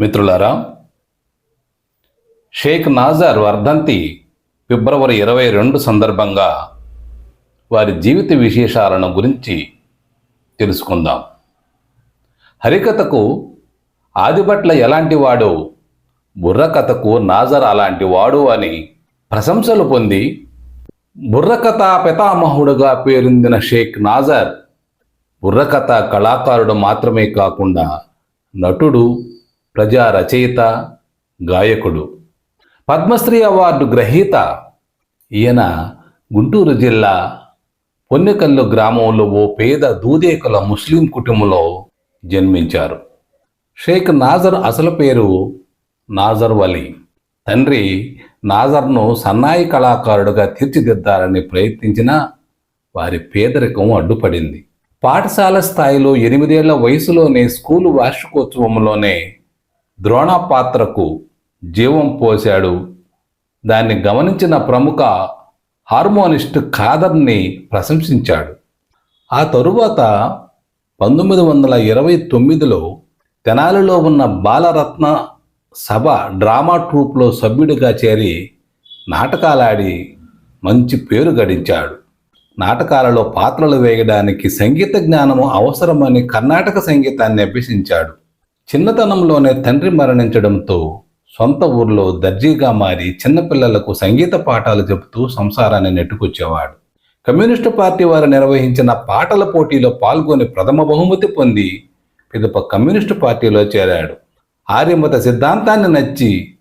మిత్రులారా షేక్ నాజర్ వర్ధంతి ఫిబ్రవరి ఇరవై రెండు సందర్భంగా వారి జీవిత విశేషాలను గురించి తెలుసుకుందాం. హరికథకు ఆదిభట్ల ఎలాంటి వాడు బుర్రకథకు నాజర్ అలాంటి వాడు అని ప్రశంసలు పొంది బుర్రకథ పితామహుడుగా పేరొందిన షేక్ నాజర్ బుర్రకథ కళాకారుడు మాత్రమే కాకుండా నటుడు ప్రజా రచయిత గాయకుడు. పద్మశ్రీ అవార్డు గ్రహీత ఈయన గుంటూరు జిల్లా పొన్నెకల్లు గ్రామంలో ఓ పేద దూదేకుల ముస్లిం కుటుంబంలో జన్మించారు. షేక్ నాజర్ అసలు పేరు నాజర్ వలీ. తండ్రి నాజర్ను సన్నాయి కళాకారుడుగా తీర్చిదిద్దాలని ప్రయత్నించినా వారి పేదరికం అడ్డుపడింది. పాఠశాల స్థాయిలో ఎనిమిదేళ్ళ వయసులోనే స్కూలు వార్షికోత్సవంలోనే ద్రోణ పాత్రకు జీవం పోశాడు. దాన్ని గమనించిన ప్రముఖ హార్మోనిస్ట్ ఖాదర్ని ప్రశంసించాడు. ఆ తరువాత పంతొమ్మిది వందల ఇరవై తొమ్మిదిలో తెనాలిలో ఉన్న బాలరత్న సభ డ్రామా ట్రూప్లో సభ్యుడిగా చేరి నాటకాలాడి మంచి పేరు గడించాడు. నాటకాలలో పాత్రలు వేయడానికి సంగీత జ్ఞానము అవసరమని కర్ణాటక సంగీతాన్ని అభ్యసించాడు. చిన్నతనంలోనే తండ్రి మరణించడంతో సొంత ఊర్లో దర్జీగా మారి చిన్నపిల్లలకు సంగీత పాఠాలు చెబుతూ సంసారాన్ని నెట్టుకొచ్చేవాడు. కమ్యూనిస్టు పార్టీ వారు నిర్వహించిన పాటల పోటీలో పాల్గొని ప్రథమ బహుమతి పొంది పిదప కమ్యూనిస్టు పార్టీలో చేరాడు. ఆర్యమత సిద్ధాంతాన్ని నచ్చి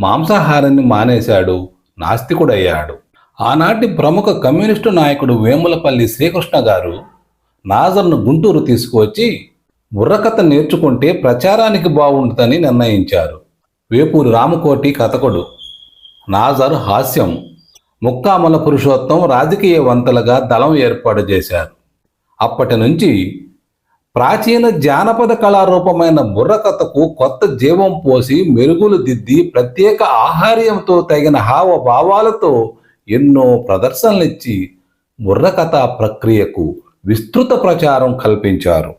మాంసాహారాన్ని మానేశాడు నాస్తికుడయ్యాడు. ఆనాటి ప్రముఖ కమ్యూనిస్టు నాయకుడు వేములపల్లి శ్రీకృష్ణ గారు నాజర్ను గుంటూరు తీసుకువచ్చి బుర్రకథ నేర్చుకుంటే ప్రచారానికి బాగుంటుందని నిర్ణయించారు. వేపూరి రామకోటి కథకుడు. నాజర్ హాస్యం. ముక్కామల పురుషోత్తం రాజకీయ వంతలుగా దళం ఏర్పాటు చేశారు. అప్పటి నుంచి ప్రాచీన జానపద కళారూపమైన బుర్రకథకు కొత్త జీవం పోసి మెరుగులు దిద్ది ప్రత్యేక ఆహార్యంతో తగిన హావభావాలతో ఎన్నో ప్రదర్శనలిచ్చి బుర్రకథ ప్రక్రియకు విస్తృత ప్రచారం కల్పించారు.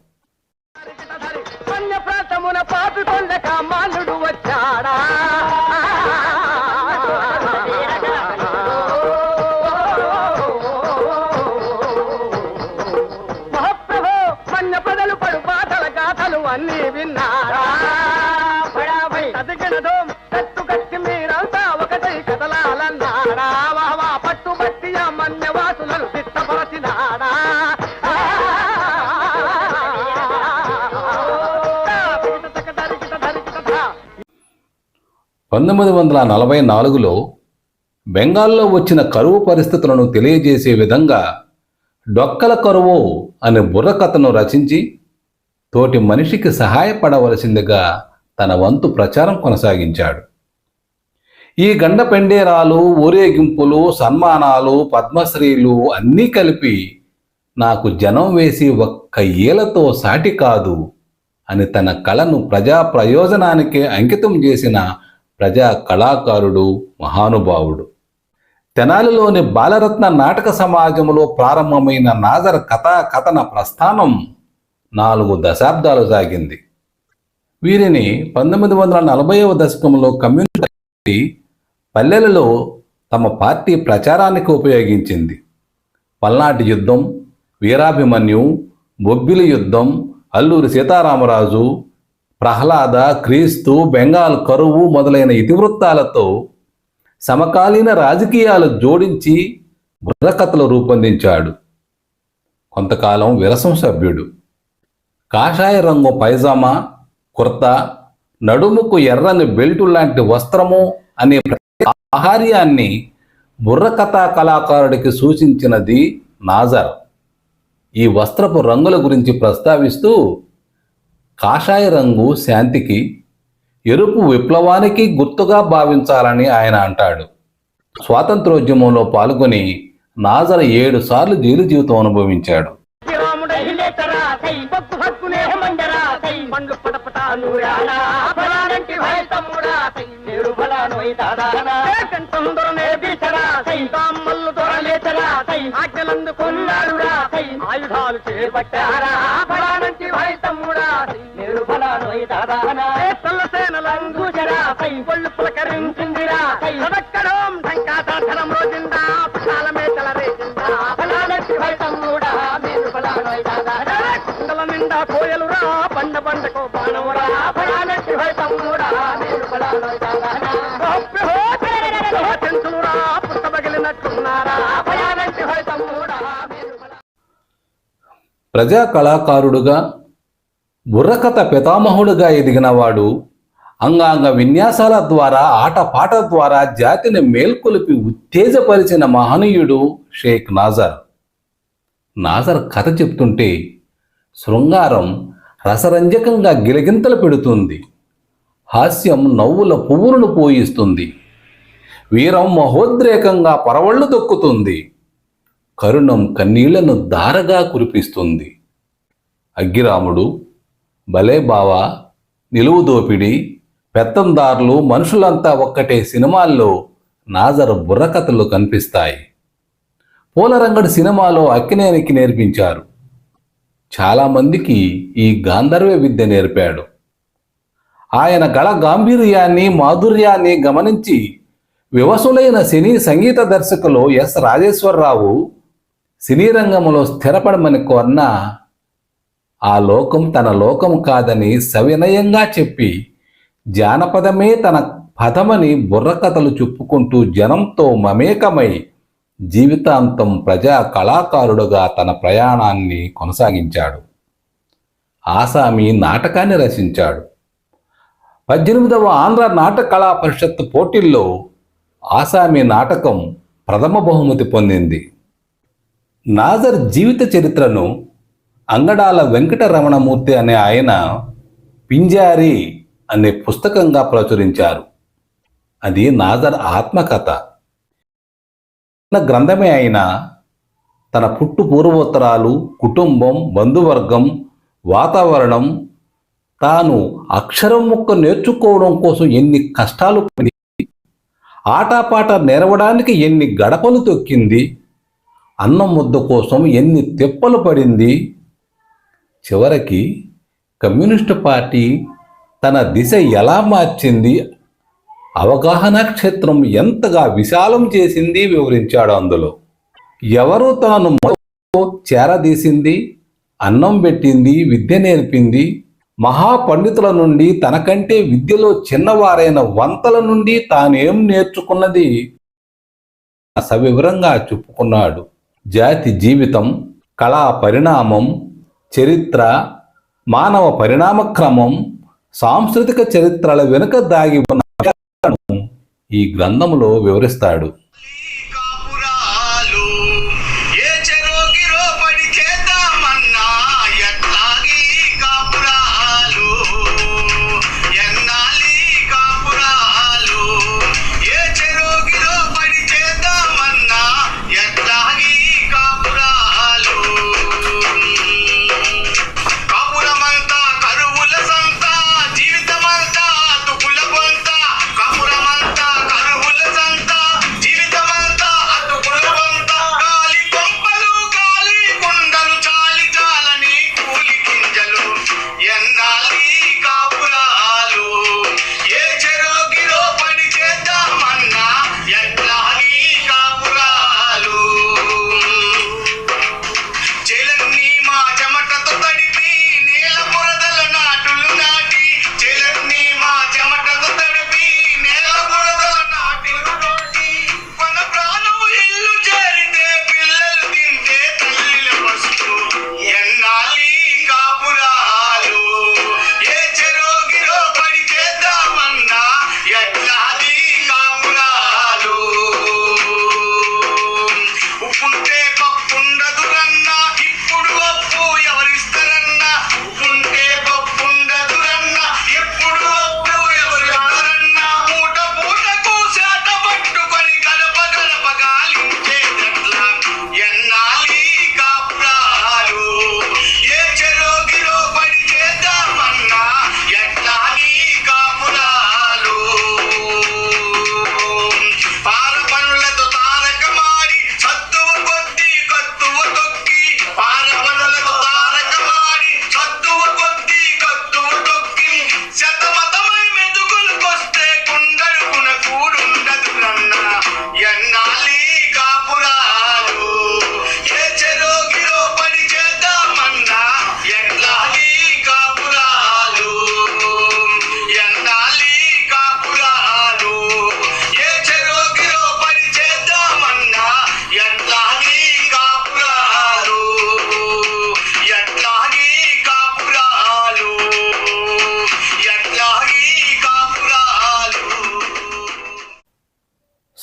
పంతొమ్మిది వందల నలభై నాలుగులో బెంగాల్లో వచ్చిన కరువు పరిస్థితులను తెలియజేసే విధంగా డొక్కల కరువు అనే బుర్రకథను రచించి తోటి మనిషికి సహాయపడవలసిందిగా తన వంతు ప్రచారం కొనసాగించాడు. ఈ గండ పెండేరాలు ఊరేగింపులు సన్మానాలు పద్మశ్రీలు అన్నీ కలిపి నాకు జనం వేసి ఒక్క ఏలతో సాటి కాదు అని తన కళను ప్రజా ప్రయోజనానికి అంకితం చేసిన ప్రజా కళాకారుడు మహానుభావుడు. తెనాలిలోని బాలరత్న నాటక సమాజంలో ప్రారంభమైన నాజర్ కథా కథన ప్రస్థానం నాలుగు దశాబ్దాలు సాగింది. వీరిని పంతొమ్మిది వందల నలభైవ దశకంలో కమ్యూనిటీ పల్లెలలో తమ పార్టీ ప్రచారానికి ఉపయోగించింది. పల్నాటి యుద్ధం వీరాభిమన్యు బొబ్బిలి యుద్ధం అల్లూరి సీతారామరాజు ప్రహ్లాద క్రీస్తు బెంగాల్ కరువు మొదలైన ఇతివృత్తాలతో సమకాలీన రాజకీయాలు జోడించి బుర్రకథలు రూపొందించాడు. కొంతకాలం విరసం సభ్యుడు. కాషాయ రంగు పైజామా కుర్తా నడుముకు ఎర్రని బెల్టు లాంటి వస్త్రము అనే ఆహార్యాన్ని బుర్రకథా కళాకారుడికి సూచించినది నాజర్. ఈ వస్త్రపు రంగుల గురించి ప్రస్తావిస్తూ కాషాయ రంగు శాంతికి ఎరుపు విప్లవానికి గుర్తుగా భావించాలని ఆయన అంటాడు. స్వాతంత్రోద్యమంలో పాల్గొని నాజర్ ఏడు సార్లు జైలు జీవితం అనుభవించాడు. ఆయుధాలు చేపట్టారా? ఫలానంటి భయ ఒళ్ళు పులకరించిందిరా. రోజుందా? మేతల మీరు ఫలానోయ్ కుండల నిండా కోయలురా బాణమురా. మీరు ఫలానోయ్ చెంచులురా పుట్టబగిలినట్టున్నారా ప్రజా కళాకారుడుగా బుర్రకథ పితామహుడుగా ఎదిగినవాడు అంగాంగ విన్యాసాల ద్వారా ఆటపాట ద్వారా జాతిని మేల్కొలిపి ఉత్తేజపరిచిన మహనీయుడు షేక్ నాజర్. నాజర్ కథ చెప్తుంటే శృంగారం రసరంజకంగా గిలగింతలు పెడుతుంది. హాస్యం నవ్వుల పువ్వులను పోయిస్తుంది. వీరం మహోద్రేకంగా పరవళ్ళు దొక్కుతుంది. కరుణం కన్నీళ్ళను దారగా కురిపిస్తుంది. అగ్గిరాముడు భలే బావా నిలువు దోపిడి పెత్తందారులు మనుషులంతా ఒక్కటే సినిమాల్లో నాజర్ బుర్రకథలు కనిపిస్తాయి. పూలరంగడి సినిమాలో అక్కినేనికి నేర్పించారు. చాలామందికి ఈ గాంధర్వ విద్య నేర్పాడు. ఆయన గళ గాంభీర్యాన్ని మాధుర్యాన్ని గమనించి వివసులైన సినీ సంగీత దర్శకులు ఎస్ రాజేశ్వరరావు సినీ రంగంలో స్థిరపడమని కోరిన ఆ లోకం తన లోకం కాదని సవినయంగా చెప్పి జానపదమే తన పదమని బుర్రకథలు చెప్పుకుంటూ జనంతో మమేకమై జీవితాంతం ప్రజా కళాకారుడుగా తన ప్రయాణాన్ని కొనసాగించాడు. ఆసామి నాటకాన్ని రచించాడు. పద్దెనిమిదవ ఆంధ్ర నాటక కళా పరిషత్ పోటీల్లో ఆసామి నాటకం ప్రథమ బహుమతి పొందింది. నాజర్ జీవిత చరిత్రను అంగడాల వెంకటరమణమూర్తి అనే ఆయన పింజారి అనే పుస్తకంగా ప్రచురించారు. అది నాజర్ ఆత్మకథ. గ్రంథమే అయినా తన పుట్టు పూర్వోత్తరాలు కుటుంబం బంధువర్గం వాతావరణం తాను అక్షరం ముక్క నేర్చుకోవడం కోసం ఎన్ని కష్టాలు పడి ఆటాపాట నేరవడానికి ఎన్ని గడపలు తొక్కింది అన్నం ముద్ద కోసం ఎన్ని తెప్పలు పడింది చివరికి కమ్యూనిస్టు పార్టీ తన దిశ ఎలా మార్చింది? అవగాహన క్షేత్రం ఎంతగా విశాలం చేసింది వివరించాడు అందులో. ఎవరు తాను చేరదీసింది అన్నం పెట్టింది విద్య నేర్పింది మహాపండితుల నుండి తనకంటే విద్యలో చిన్నవారైన వంతల నుండి తానేం నేర్చుకున్నది? సవివరంగా చెప్పుకున్నాడు. జాతి జీవితం కళా పరిణామం చరిత్ర మానవ పరిణామ క్రమం సాంస్కృతిక చరిత్రల వెనుక దాగి ఉన్న ఈ గ్రంథంలో వివరిస్తాడు. കാപ്പുല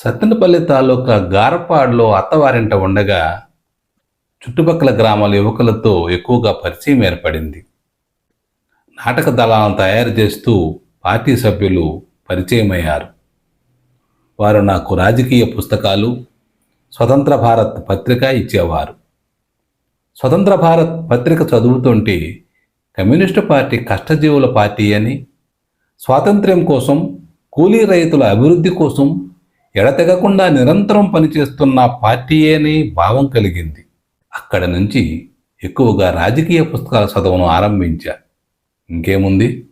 సత్తెనపల్లి తాలూకా గారపాడులో అత్తవారింట ఉండగా చుట్టుపక్కల గ్రామాల యువకులతో ఎక్కువగా పరిచయం ఏర్పడింది. నాటక దళాలను తయారు చేస్తూ పార్టీ సభ్యులు పరిచయమయ్యారు. వారు నాకు రాజకీయ పుస్తకాలు స్వతంత్ర భారత్ పత్రిక ఇచ్చేవారు. స్వతంత్ర భారత్ పత్రిక చదువుతుంటే కమ్యూనిస్టు పార్టీ కష్టజీవుల పార్టీ అని స్వాతంత్ర్యం కోసం కూలీ రైతుల అభివృద్ధి కోసం ఎడతెగకుండా నిరంతరం పనిచేస్తున్న పార్టీ అని భావం కలిగింది. అక్కడ నుంచి ఎక్కువగా రాజకీయ పుస్తకాల చదవను ఆరంభించా ఇంకేముంది?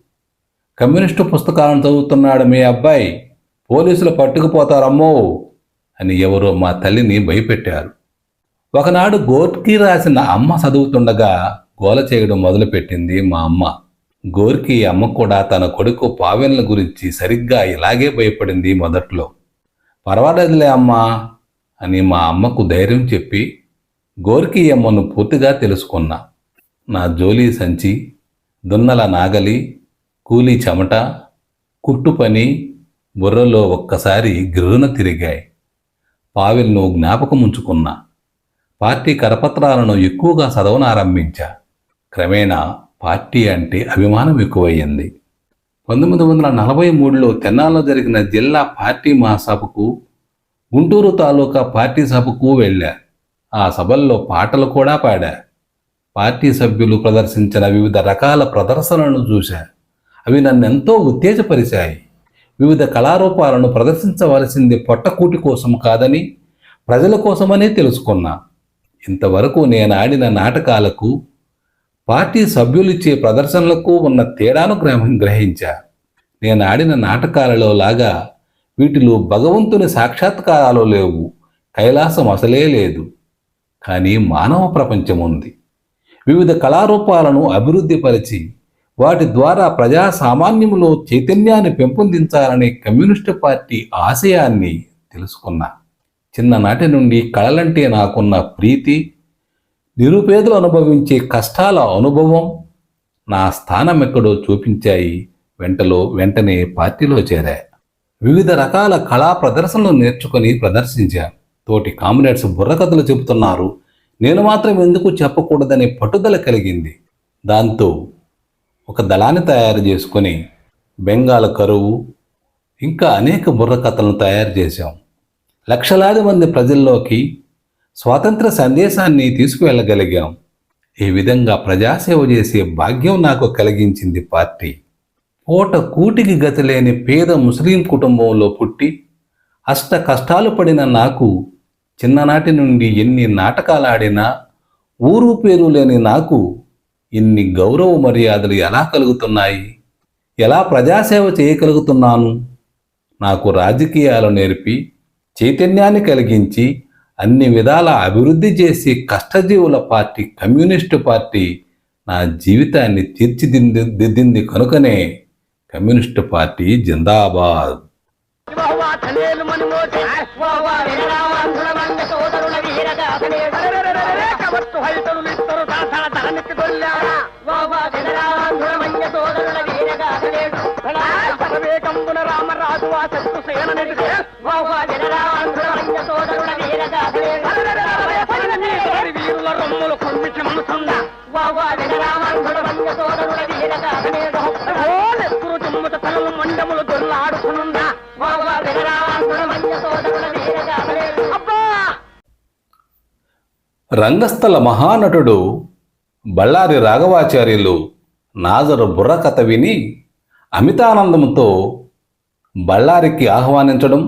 కమ్యూనిస్టు పుస్తకాలను చదువుతున్నాడు మీ అబ్బాయి. పోలీసులు పట్టుకుపోతారమ్మో అని ఎవరో మా తల్లిని భయపెట్టారు. ఒకనాడు గోర్కీ రాసిన అమ్మ చదువుతుండగా గోల చేయడం మొదలుపెట్టింది మా అమ్మ. గోర్కీ అమ్మ కూడా తన కొడుకు పావెన్ల గురించి సరిగ్గా ఇలాగే భయపడింది మొదట్లో. పర్వాలేదులే అమ్మా అని మా అమ్మకు ధైర్యం చెప్పి గోర్కీ అమ్మను పూర్తిగా తెలుసుకున్నా. నా జోలీ సంచి దున్నల నాగలి కూలీ చెమట కుట్టు పని బుర్రలో ఒక్కసారి గిర్రున తిరిగాయి. పావిల్ను జ్ఞాపకం ఉంచుకున్నా. పార్టీ కరపత్రాలను ఎక్కువగా చదవనారంభించా. క్రమేణా పార్టీ అంటే అభిమానం ఎక్కువయ్యింది. పంతొమ్మిది వందల నలభై మూడులో తెన్నాల్లో జరిగిన జిల్లా పార్టీ మహాసభకు గుంటూరు తాలూకా పార్టీ సభకు వెళ్ళా. ఆ సభల్లో పాటలు కూడా పాడా. పార్టీ సభ్యులు ప్రదర్శించిన వివిధ రకాల ప్రదర్శనలను చూశా. అవి నన్నెంతో ఉత్తేజపరిచాయి. వివిధ కళారూపాలను ప్రదర్శించవలసింది పొట్టకూటి కోసం కాదని ప్రజల కోసమనే తెలుసుకున్నా. ఇంతవరకు నేను ఆడిన నాటకాలకు పార్టీ సభ్యులిచ్చే ప్రదర్శనలకు ఉన్న తేడాను గ్రహ గ్రహించా. నేను ఆడిన నాటకాలలో లాగా వీటిలో భగవంతుని సాక్షాత్కారాలు లేవు. కైలాసం అసలే లేదు. కానీ మానవ ప్రపంచం ఉంది. వివిధ కళారూపాలను అభివృద్ధిపరిచి వాటి ద్వారా ప్రజా సామాన్యములో చైతన్యాన్ని పెంపొందించాలనే కమ్యూనిస్టు పార్టీ ఆశయాన్ని తెలుసుకున్నా. చిన్ననాటి నుండి కళలంటే నాకున్న ప్రీతి నిరుపేదలు అనుభవించే కష్టాల అనుభవం నా స్థానం ఎక్కడో చూపించాయి. వెంటలో వెంటనే పార్టీలో చేరా వివిధ రకాల కళా ప్రదర్శనలు నేర్చుకొని ప్రదర్శించా తోటి కామ్రేడ్స్ బుర్రకథలు చెబుతున్నారు. నేను మాత్రం ఎందుకు చెప్పకూడదనే పట్టుదల కలిగింది. దాంతో ఒక దళాన్ని తయారు చేసుకొని బెంగాల్ కరువు ఇంకా అనేక బుర్రకథలను తయారు చేశాం. లక్షలాది మంది ప్రజల్లోకి స్వాతంత్ర సందేశాన్ని తీసుకువెళ్ళగలిగాం. ఈ విధంగా ప్రజాసేవ చేసే భాగ్యం నాకు కలిగించింది పార్టీ. పూట కూటికి గతిలేని పేద ముస్లిం కుటుంబంలో పుట్టి అష్ట కష్టాలు పడిన నాకు చిన్ననాటి నుండి ఎన్ని నాటకాలు ఆడినా ఊరు పేరు లేని నాకు ఇన్ని గౌరవ మర్యాదలు ఎలా కలుగుతున్నాయి? ఎలా ప్రజాసేవ చేయగలుగుతున్నాను? నాకు రాజకీయాలు నేర్పి చైతన్యాన్ని కలిగించి అన్ని విధాల అభివృద్ధి చేసి కష్టజీవుల పార్టీ కమ్యూనిస్టు పార్టీ నా జీవితాన్ని తీర్చిదిద్ది దిద్దింది కనుకనే కమ్యూనిస్టు పార్టీ జిందాబాద్. రామరాజు ధనేలు మండములు రంగస్థల మహానటుడు బళ్ళారి రాఘవాచార్యులు నాజరు బుర్రకథ విని అమితానందంతో బళ్ళారికి ఆహ్వానించడం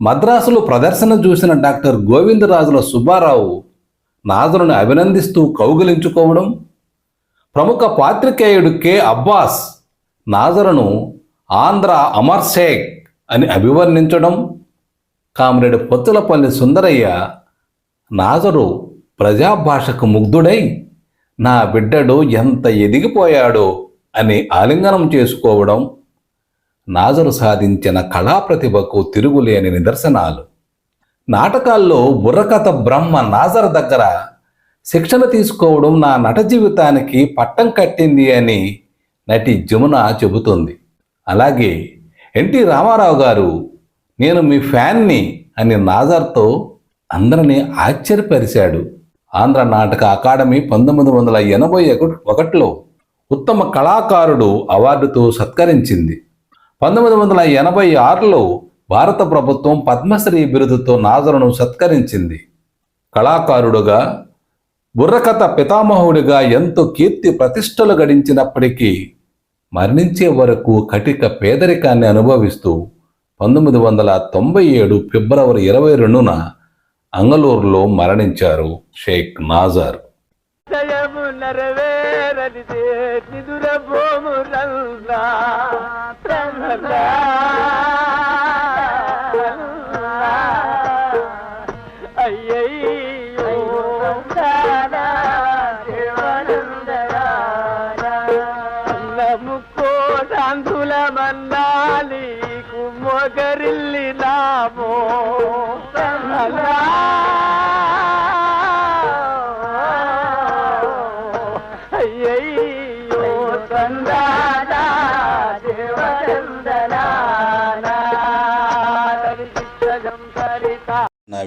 మద్రాసులో ప్రదర్శన చూసిన డాక్టర్ గోవిందరాజుల సుబ్బారావు నాజరుని అభినందిస్తూ కౌగిలించుకోవడం. ప్రముఖ పాత్రికేయుడు కె అబ్బాస్ నాజరును ఆంధ్ర అమర్ షేక్ అని అభివర్ణించడం. కామ్రేడ్ పొత్తులపల్లి సుందరయ్య నాజరు ప్రజాభాషకు ముగ్ధుడై నా బిడ్డడు ఎంత ఎదిగిపోయాడో అని ఆలింగనం చేసుకోవడం. నాజరు సాధించిన కళా ప్రతిభకు తిరుగులేని నిదర్శనాలు. నాటకాల్లో బుర్రకథ బ్రహ్మ నాజర్ దగ్గర శిక్షణ తీసుకోవడం నా నట జీవితానికి పట్టం కట్టింది అని నటి జమున చెబుతుంది. అలాగే ఎన్టీ రామారావు గారు నేను మీ ఫ్యాన్ని అని నాజర్తో అందరినీ ఆశ్చర్యపరిచాడు. ఆంధ్ర నాటక అకాడమీ పంతొమ్మిది వందల ఎనభై ఒకటిలో ఉత్తమ కళాకారుడు అవార్డుతో సత్కరించింది. పంతొమ్మిది వందల ఎనభై ఆరులో భారత ప్రభుత్వం పద్మశ్రీ బిరుదుతో నాజరును సత్కరించింది. కళాకారుడుగా బుర్రకథ పితామహుడిగా ఎంతో కీర్తి ప్రతిష్టలు గడించినప్పటికీ మరణించే వరకు కటిక పేదరికాన్ని అనుభవిస్తూ పంతొమ్మిది వందల తొంభై ఏడు ఫిబ్రవరి ఇరవై రెండున అంగళూరులో మరణించారు షేక్ నాజర్. జయము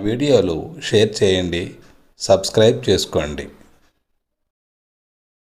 వీడియోలు షేర్ చేయండి సబ్స్క్రైబ్ చేసుకోండి.